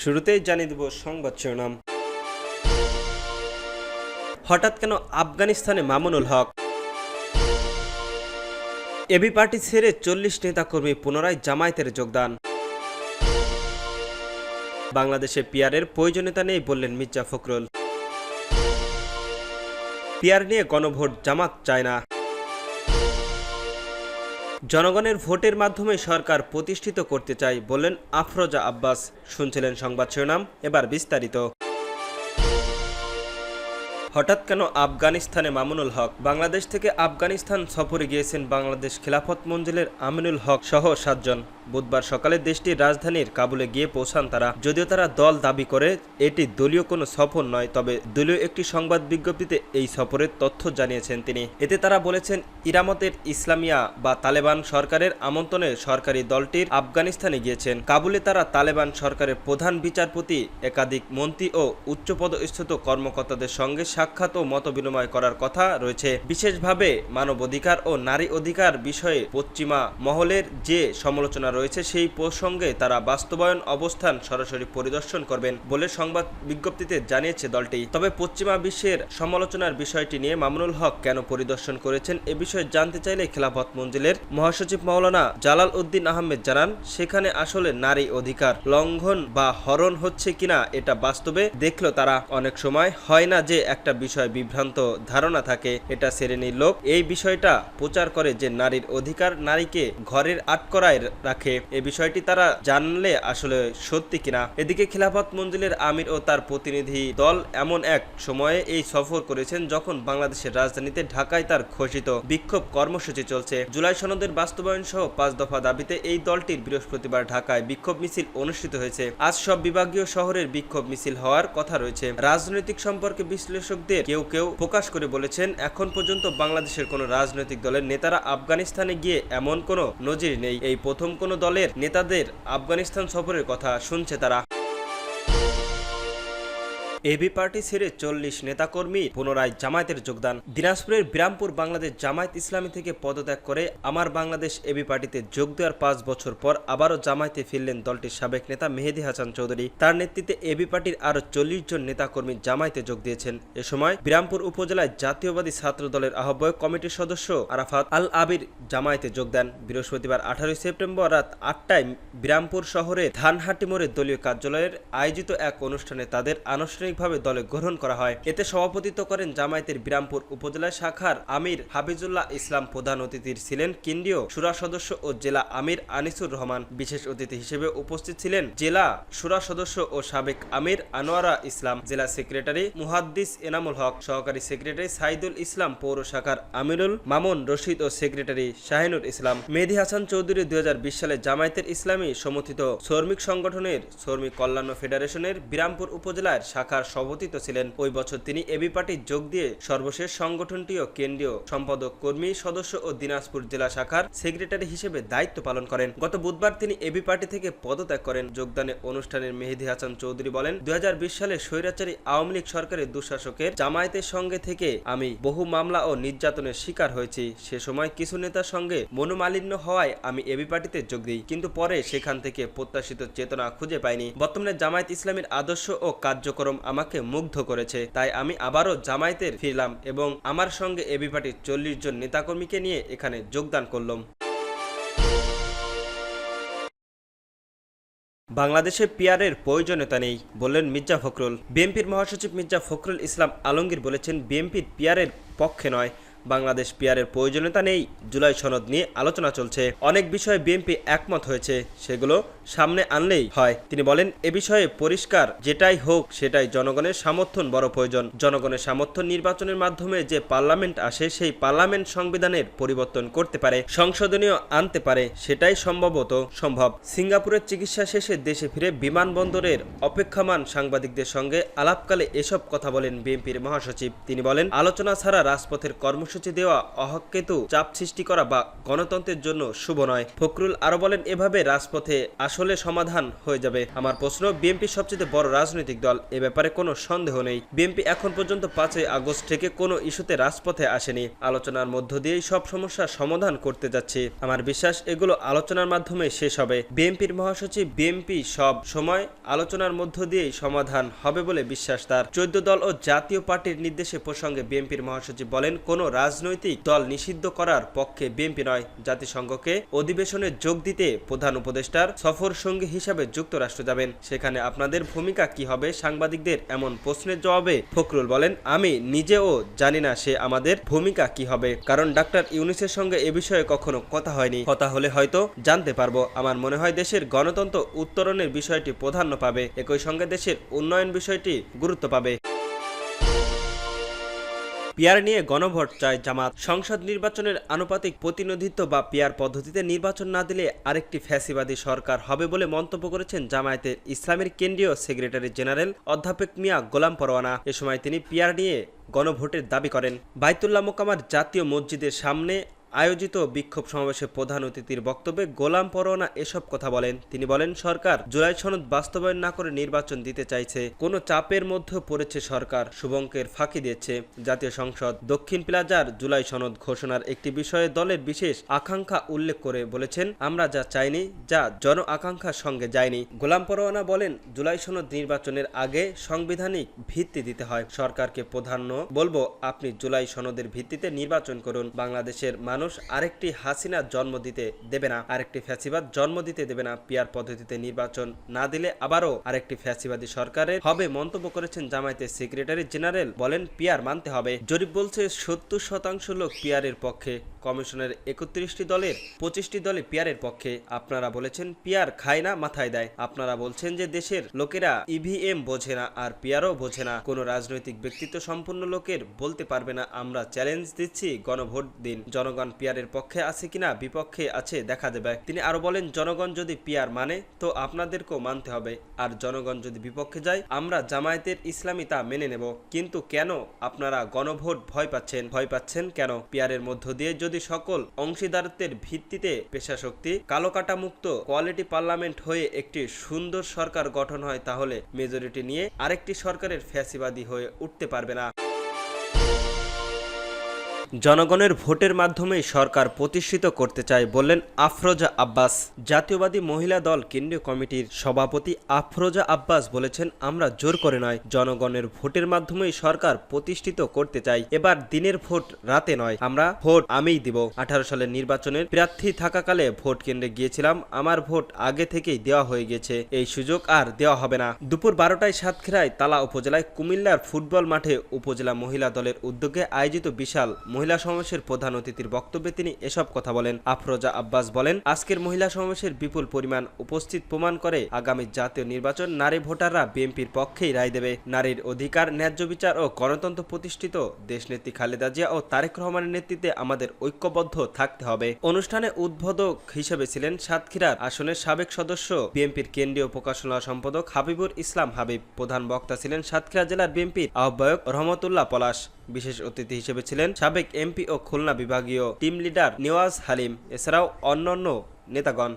শুরুতেই জানিয়ে দেব সংবাদ শিরোনাম। হঠাৎ কেন আফগানিস্তানে মামুনুল হক? এবি পার্টি ছেড়ে চল্লিশ নেতাকর্মী পুনরায় জামায়াতের যোগদান। বাংলাদেশে পিয়ারের প্রয়োজনীয়তা নেই বললেন মির্জা ফখরুল। পিয়ার নিয়ে গণভোট জামাত চায় না। জনগণের ভোটের মাধ্যমে সরকার প্রতিষ্ঠিত করতে চাই বলেন আফরোজা আব্বাস। শুনছিলেন সংবাদ শিরোনাম, এবার বিস্তারিত। হঠাৎ কেন আফগানিস্তানে মামুনুল হক? বাংলাদেশ থেকে আফগানিস্তান সফরে গিয়েছেন বাংলাদেশ খিলাফত মঞ্জিলের আমিনুল হক সহ সাতজন। বুধবার সকালে দেশটির রাজধানীর কাবুলে গিয়ে পৌঁছান তারা। যদিও তারা দল দাবি করে, এটি দলীয় কোনো সফর নয়, তবে দলীয় একটি সংবাদ বিজ্ঞপ্তিতে এই সফরের তথ্য জানিয়েছেন তিনি। এতে তারা বলেছেন, ইরামতের ইসলামিয়া বা তালেবান সরকারের আমন্ত্রণে সরকারি দলটির আফগানিস্তানে গিয়েছেন। কাবুলে তারা তালেবান সরকারের প্রধান বিচারপতি, একাধিক মন্ত্রী ও উচ্চপদস্থিত কর্মকর্তাদের সঙ্গে সাক্ষাৎ ও মত বিনিময় করার কথা রয়েছে। বিশেষভাবে মানবাধিকার ও নারী অধিকার বিষয়ে পশ্চিমা মহলের যে সমালোচনা রয়েছে সেই প্রসঙ্গে তারা বাস্তবায়ন অবস্থান সরাসরি পরিদর্শন করবেন বলে সংবাদ বিজ্ঞপ্তিতে জানিয়েছে দলটি। তবে পশ্চিমা বিশ্বের সমালোচনার বিষয়টি নিয়ে মামুনুল হক কেন পরিদর্শন করেছেন এ বিষয়ে জানতে চাইলে খেলাফত মঞ্জিলের মহাসচিব মাওলানা জালাল উদ্দিন আহমেদ জানান, সেখানে আসলে নারী অধিকার লঙ্ঘন বা হরণ হচ্ছে কিনা এটা বাস্তবে দেখল তারা। অনেক সময় হয় না যে একটা বিষয় বিভ্রান্ত ধারণা থাকে, এটা শ্রেণির লোক। এই বিষয়টা প্রচার করে যে নারীর অধিকার নারীকে ঘরের আটকরায় রাখে এ বিষয়টি তারা জানলে আসলে সত্যি কিনা। এদিকে খিলাফত মঞ্জিলের আমির ও তার প্রতিনিধি দল এমন এক সময়ে এই সফর করেছেন যখন বাংলাদেশের রাজধানীতে ঢাকায় তার ঘোষিত বিক্ষোভ কর্মসূচি চলছে। জুলাই সনদের বাস্তবায়ন সহ পাঁচ দফা দাবিতে এই দলটির বৃহস্পতিবার ঢাকায় বিক্ষোভ মিছিল অনুষ্ঠিত হয়েছে। আজ সব বিভাগীয় শহরের বিক্ষোভ মিছিল হওয়ার কথা রয়েছে। রাজনৈতিক সম্পর্কে বিশ্লেষকদের কেউ কেউ প্রকাশ করে বলেছেন, এখন পর্যন্ত বাংলাদেশের কোনো রাজনৈতিক দলের নেতারা আফগানিস্তানে গিয়ে এমন কোনো নজির নেই। এই প্রথম কোনো দলের নেতাদের আফগানিস্তান সফরের কথা শুনছে তারা। এবি পার্টি ছেড়ে চল্লিশ নেতাকর্মী পুনরায় জামায়াতের যোগদান। দিনাজপুরের বিরামপুর বাংলাদেশ জামায়াত ইসলামী থেকে পদত্যাগ করে আমার বাংলাদেশ এবি পার্টিতে যোগ দেওয়ার পাঁচ বছর পর আবারও জামায়াতে ফিরলেন দলটির সাবেক নেতা মেহেদি হাসান চৌধুরী। তার নেতৃত্বে এবি পার্টির আরও চল্লিশ জন নেতাকর্মী জামায়াতে যোগ দিয়েছেন। এ সময় বিরামপুর উপজেলায় জাতীয়বাদী ছাত্র দলের আহ্বায়ক কমিটির সদস্য আরাফাত আল আবির জামায়াতে যোগ দেন। বৃহস্পতিবার আঠারোই সেপ্টেম্বর রাত আটটায় বিরামপুর শহরে ধানহাটি মোড়ে দলীয় কার্যালয়ের আয়োজিত এক অনুষ্ঠানে তাদের আনুষ্ঠানিক আনুষ্ঠানিকভাবে দলে গ্রহণ করা হয়। এতে সভাপতিত্ব করেন জামায়াতের বিরামপুর উপজেলা শাখার আমির হাফিজুল্লাহ ইসলাম প্রধান অতিথির ছিলেন কেন্দ্রীয় সুরা সদস্য ও জেলা আমির আনিসুর রহমান। বিশেষ অতিথি হিসেবে উপস্থিত ছিলেন জেলা সুরা সদস্য ও সাবেক আমির আনোয়ারা ইসলাম, জেলা সেক্রেটারি মুহাদ্দিস এনামুল হক, সহকারী সেক্রেটারি সাইদুল ইসলাম পৌর শাখার আমিরুল মামুন রশিদ ও সেক্রেটারি শাহিনুর ইসলাম। মেহেদি হাসান চৌধুরী দুই হাজার বিশ সালে জামায়াতের ইসলামী সমর্থিত শ্রমিক সংগঠনের শ্রমিক কল্যাণ ফেডারেশনের বিরামপুর উপজেলার শাখার শাখার সভাপতিত্ব ছিলেন। ওই বছর তিনি এবি পার্টি যোগ দিয়ে সর্বশেষ সংগঠনটিও কেন্দ্রীয় সম্পাদক কর্মী, সদস্য ও দিনাজপুর জেলা শাখার সেক্রেটারি হিসেবে দায়িত্ব পালন করেন। গত বুধবার তিনি এবি পার্টি থেকে পদত্যাগ করেন। যোগদানে অনুষ্ঠানের মেহেদি হাসান চৌধুরী বলেন, দুই সালে স্বৈরাচারী আওয়ামী লীগ সরকারের দুঃশাসকের জামায়াতের সঙ্গে থেকে আমি বহু মামলা ও নির্যাতনের শিকার হয়েছি। সে সময় কিছু নেতার সঙ্গে মনোমালিন্য হওয়ায় আমি এবি পার্টিতে যোগ দিই, কিন্তু পরে সেখান থেকে প্রত্যাশিত চেতনা খুঁজে পাইনি। বর্তমানে জামায়াত ইসলামের আদর্শ ও কার্যক্রম আমাকে মুগ্ধ করেছে। তাই আমি আবারও জামায়াতের ফিরলাম এবং আমার সঙ্গে এবি পার্টির চল্লিশ জন নেতাকর্মীকে নিয়ে এখানে যোগদান করলাম। বাংলাদেশে পিয়ারের প্রয়োজনীয়তা নেই, বললেন মির্জা ফখরুল। বিএনপির মহাসচিব মির্জা ফখরুল ইসলাম আলমগীর বলেছেন বিএনপির পিয়ারের পক্ষে নয় বাংলাদেশ পিয়ারের প্রয়োজনীয়তা নেই, জুলাই সনদ নিয়ে আলোচনা চলছে। অনেক বিষয়ে বিএনপি একমত হয়েছে, সেগুলো সামনে আনলেই হয়। তিনি বলেন, এ বিষয়ে পরিষ্কার যেটাই হোক, সেটাই জনগণের সমর্থন বড় প্রয়োজন। জনগণের সমর্থন নির্বাচনের মাধ্যমে যে পার্লামেন্ট আসে, সেই পার্লামেন্ট সংবিধানের পরিবর্তন করতে পারে, সংশোধনীয় আনতে পারে, সেটাই সম্ভবত সম্ভব। সিঙ্গাপুরের চিকিৎসা শেষে দেশে ফিরে বিমানবন্দরের অপেক্ষমান সাংবাদিকদের সঙ্গে আলাপকালে এসব কথা বলেন বিএনপির মহাসচিব। তিনি বলেন, আলোচনা ছাড়া রাজপথের কর্ম কর্মসূচি দেওয়া অহকেতু চাপ সৃষ্টি করা বা গণতন্ত্রের জন্য শুভ নয়। ফখরুল আরও বলেন, এভাবে রাজপথে আসলে সমাধান হয়ে যাবে। আমার প্রশ্ন, বিএনপি সবচেয়ে বড় রাজনৈতিক দল, এ ব্যাপারে কোনো সন্দেহ নেই। বিএনপি এখন পর্যন্ত পাঁচই আগস্ট থেকে কোনো ইস্যুতে রাজপথে আসেনি। আলোচনার মধ্য দিয়েই সব সমস্যার সমাধান করতে যাচ্ছে। আমার বিশ্বাস, এগুলো আলোচনার মাধ্যমে শেষ হবে। বিএনপির মহাসচিব, বিএনপি সব সময় আলোচনার মধ্য দিয়েই সমাধান হবে বলে বিশ্বাস তার। চোদ্দ দল ও জাতীয় পার্টির নির্দেশে প্রসঙ্গে বিএনপির মহাসচিব বলেন, কোনো রাজনৈতিক দল নিষিদ্ধ করার পক্ষে বিএনপি নয়, জাতিসংঘকে অধিবেশনে যোগ দিতে প্রধান উপদেষ্টার সফর সঙ্গী হিসাবে যুক্তরাষ্ট্র যাবেন। সেখানে আপনাদের ভূমিকা কি হবে সাংবাদিকদের এমন প্রশ্নের জবাবে ফখরুল বলেন, আমি নিজেও জানি না সে আমাদের ভূমিকা কি হবে। কারণ ডাক্তার ইউনিসের সঙ্গে এ বিষয়ে কখনো কথা হয়নি। কথা হলে হয়তো জানতে পারব। আমার মনে হয় দেশের গণতন্ত্র উত্তরণের বিষয়টি প্রাধান্য পাবে। একই সঙ্গে দেশের উন্নয়ন বিষয়টি গুরুত্ব পাবে। পিয়ার নিয়ে গণভোট চায় জামাত। সংসদ নির্বাচনের আনুপাতিক প্রতিনিধিত্ব বা পিয়ার পদ্ধতিতে নির্বাচন না দিলে আরেকটি ফ্যাসিবাদী সরকার হবে বলে মন্তব্য করেছেন জামায়াতের ইসলামের কেন্দ্রীয় সেক্রেটারি জেনারেল অধ্যাপক মিয়া গোলাম পরোয়ানা। এ সময় তিনি পিয়ার নিয়ে গণভোটের দাবি করেন। বাইতুল্লাহ মোকামার জাতীয় মসজিদের সামনে আয়োজিত বিক্ষোভ সমাবেশে প্রধান অতিথির বক্তব্যে গোলাম পরোয়ানা এসব কথা বলেন। তিনি বলেন, সরকার জুলাই সনদ বাস্তবায়ন না করে নির্বাচন দিতে চাইছে। কোনো চাপের মধ্যে পড়েছে সরকার, শুভঙ্কের ফাঁকি দিয়েছে। জাতীয় সংসদ দক্ষিণ প্লাজার জুলাই সনদ ঘোষণার একটি বিষয়ে দলের বিশেষ আকাঙ্ক্ষা উল্লেখ করে বলেছেন, আমরা যা চাইনি, যা জন আকাঙ্ক্ষার সঙ্গে যায়নি। গোলাম পরোয়ানা বলেন, জুলাই সনদ নির্বাচনের আগে সাংবিধানিক ভিত্তি দিতে হয়। সরকারকে প্রাধান্য বলব, আপনি জুলাই সনদের ভিত্তিতে নির্বাচন করুন। বাংলাদেশের মানুষ আরেকটি হাসিনা জন্ম দিতে দেবে না। আরেকটি ফ্যাসিবাদ জন্ম দিতে দেবে না। পিয়ার পদ্ধতিতে নির্বাচন না দিলে আবারও আরেকটি ফ্যাসিবাদী সরকারের হবে মন্তব্য করেছেন জামায়াতের সেক্রেটারি জেনারেল। বলেন, পিয়ার মানতে হবে। জরিপ বলছে, সত্তর শতাংশ লোক পিয়ারের পক্ষে কমিশনের একত্রিশটি দলের পঁচিশটি দলে পিয়ারের পক্ষে। আপনারা বলেছেন, পিয়ার খায় না, মাথায় দেয়। আপনারা বলছেন যে দেশের লোকেরা ইভিএম বোঝে না আর পিয়ারও বোঝে না। কোনো রাজনৈতিক ব্যক্তিত্ব সম্পন্ন লোকের বলতে পারবে না। আমরা চ্যালেঞ্জ দিচ্ছি গণভোট দিন। জনগণ পিয়ারের পক্ষে আছে কিনা, বিপক্ষে আছে, দেখা দেবে। তিনি আরও বলেন, জনগণ যদি পিয়ার মানে তো আপনাদেরকেও মানতে হবে। আর জনগণ যদি বিপক্ষে যায়, আমরা জামায়াতের ইসলামী তা মেনে নেব। কিন্তু কেন আপনারা গণভোট ভয় পাচ্ছেন? ভয় পাচ্ছেন কেন? পিয়ারের মধ্য দিয়ে যদি সকল অংশীদারত্বের ভিত্তিতে পেশা পেশাশক্তি কালোকাটা মুক্ত কোয়ালিটি পার্লামেন্ট হয়ে একটি সুন্দর সরকার গঠন হয়, তাহলে মেজরিটি নিয়ে আরেকটি সরকারের ফ্যাসিবাদী হয়ে উঠতে পারবে না। জনগণের ভোটের মাধ্যমেই সরকার প্রতিষ্ঠিত করতে চায় বললেন আফরোজা আব্বাস। জাতীয়বাদী মহিলা দল কেন্দ্রীয় কমিটির সভাপতি আফরোজা আব্বাস বলেছেন, আমরা জোর করে নয়, জনগণের ভোটের মাধ্যমেই সরকার প্রতিষ্ঠিত করতে চাই। এবার দিনের ভোট রাতে নয়। আমরা ভোট আমিই দিব। আঠারো সালের নির্বাচনের প্রার্থী থাকাকালে ভোট কেন্দ্রে গিয়েছিলাম। আমার ভোট আগে থেকেই দেওয়া হয়ে গেছে। এই সুযোগ আর দেওয়া হবে না। দুপুর বারোটায় সাতক্ষীরায় তালা উপজেলায় কুমিল্লার ফুটবল মাঠে উপজেলা মহিলা দলের উদ্যোগে আয়োজিত বিশাল মহিলা সমাবেশের প্রধান অতিথির বক্তব্যে তিনি এসব কথা বলেন। আফরোজা আব্বাস বলেন, আজকের মহিলা সমাবেশের বিপুল পরিমাণ উপস্থিত প্রমাণ করে আগামী জাতীয় নির্বাচন নারী ভোটাররা বিএনপির পক্ষেই রায় দেবে। নারীর অধিকার, ন্যায্য বিচার ও গণতন্ত্র প্রতিষ্ঠিত দেশনেত্রী খালেদা জিয়া ও তারেক রহমানের নেতৃত্বে আমাদের ঐক্যবদ্ধ থাকতে হবে। অনুষ্ঠানে উদ্বোধক হিসেবে ছিলেন সাতক্ষীরার আসনের সাবেক সদস্য বিএনপির কেন্দ্রীয় প্রকাশনা সম্পাদক হাবিবুর ইসলাম হাবিব। প্রধান বক্তা ছিলেন সাতক্ষীরা জেলার বিএনপির আহ্বায়ক রহমতুল্লাহ পলাশ। বিশেষ অতিথি হিসেবে ছিলেন সাবেক এমপি ও খুলনা বিভাগীয় টিম লিডার নেওয়াজ হালিম, এছাড়াও অন্যান্য নেতাগণ।